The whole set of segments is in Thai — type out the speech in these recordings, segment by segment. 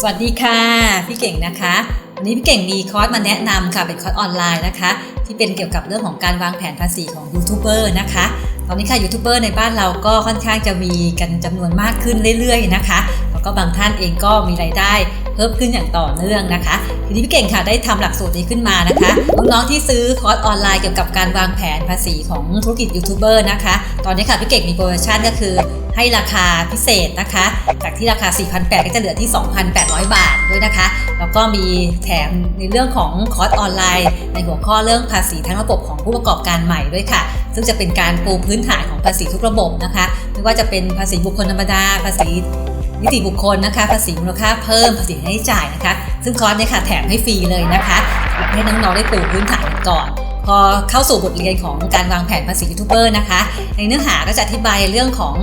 สวัสดีค่ะ พี่เก่งนะคะ วันนี้พี่เก่งมีคอร์สมาแนะนำค่ะเป็นคอร์สออนไลน์นะคะ ที่เป็นเกี่ยวกับเรื่องของการวางแผนภาษีของยูทูบเบอร์นะคะตอนนี้ค่ะยูทูบเบอร์ในบ้านเราก็ค่อนข้างจะมีกันจำนวนมากขึ้นเรื่อยๆนะคะแล้วก็บางท่านเองก็มีรายได้ เพิ่มขึ้นอย่างต่อเนื่องนะคะ ทีนี้พี่เก่งค่ะได้ทำหลักสูตรนี้ขึ้นมานะคะน้องๆที่ซื้อคอร์สออนไลน์เกี่ยวกับการวางแผนภาษีของธุรกิจยูทูบเบอร์นะคะ ตอนนี้ค่ะพี่เก่งมีโปรโมชั่นก็คือให้ราคาพิเศษนะคะ จากที่ราคา 4,800 ก็จะเหลือที่ 2,800 บาทด้วยนะคะ แล้วก็มีแถมในเรื่องของคอร์สออนไลน์ ในหัวข้อเรื่องภาษีทั้งระบบของผู้ประกอบการใหม่ด้วยค่ะ ซึ่งจะเป็นการปูพื้นฐานของภาษีทุกระบบนะคะ ไม่ว่าจะเป็นภาษีบุคคลธรรมดา ภาษี นิติบุคคลนะคะภาษีมูลค่าเพิ่มภาษีให้จ่ายนะคะ ซึ่งคอร์สเนี่ยค่ะแถมให้ฟรีเลยนะคะให้น้องๆได้ปูพื้นฐานก่อน พอเข้าสู่บทเรียนของการวางแผนภาษียูทูบเบอร์นะคะ ในเนื้อหาก็จะอธิบายเรื่องของ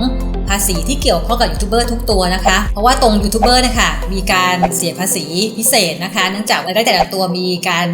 ภาษีที่เกี่ยวข้องกับยูทูบเบอร์ทุกตัวนะคะ เพราะว่าตรงยูทูบเบอร์นะคะมีการเสียภาษีพิเศษนะคะ เนื่องจากรายได้แต่ละตัวมีการ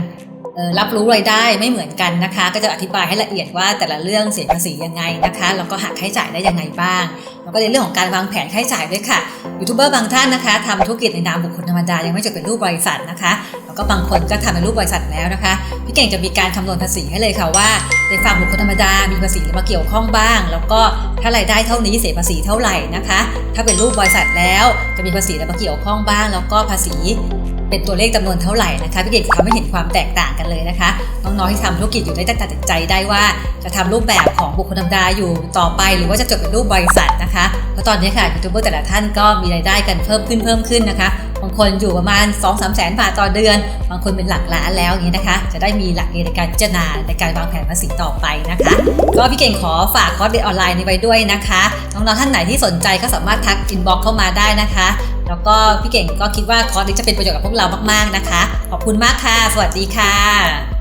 รับรู้รายได้ไม่เหมือนกันนะคะ ก็จะอธิบายให้ละเอียดว่าแต่ละเรื่องเสียภาษียังไงนะคะแล้วก็หักค่าใช้จ่ายได้ยังไงบ้างแล้วก็ในเรื่องของการวางแผนค่าใช้จ่ายด้วยค่ะยูทูบเบอร์บางท่านนะคะทำธุรกิจในนามบุคคลธรรมดายังไม่จดเป็นรูปบริษัทนะคะแล้วก็บางคนก็ทำเป็นรูปบริษัทแล้วนะคะพี่เก่งจะมีการคำนวณภาษีให้เลยค่ะว่าในฝั่งบุคคลธรรมดามีภาษีมาเกี่ยวข้องบ้าง แล้วก็ถ้ารายได้เท่านี้เสียภาษีเท่าไหร่นะคะ ถ้าเป็นรูปบริษัทแล้วจะมีภาษีมาเกี่ยวข้องบ้าง แล้วก็ภาษี เป็นตัวเลขจำนวนเท่าไหร่นะคะพี่เก่งทำให้เห็นความแตกต่างกันเลยนะคะ น้องๆที่ทำธุรกิจอยู่ได้ตัดสินใจได้ว่าจะทำรูปแบบของบุคคลธรรมดาอยู่ต่อไป หรือว่าจะจดเป็นรูปบริษัทนะคะเพราะตอนนี้ค่ะยูทูบเบอร์แต่ละท่านก็มีรายได้กันเพิ่มขึ้นเพิ่มขึ้นนะคะบางคนอยู่ประมาณ 2 3แสนบาทต่อเดือน บางคนเป็นหลักล้านแล้วอย่างนี้นะคะ จะได้มีหลักเกณฑ์ในการพิจารณาในการวางแผนภาษีต่อไปนะคะ ก็พี่เก่งขอฝากคอร์สเรียนออนไลน์นี้ไว้ด้วยนะคะ น้องๆท่านไหนที่สนใจก็สามารถทักอินบ็อกเข้ามาได้นะคะ แล้วก็พี่เก่งก็คิดว่าคอร์สนี้จะเป็นประโยชน์กับพวกเรามากๆนะคะ ขอบคุณมากค่ะ สวัสดีค่ะ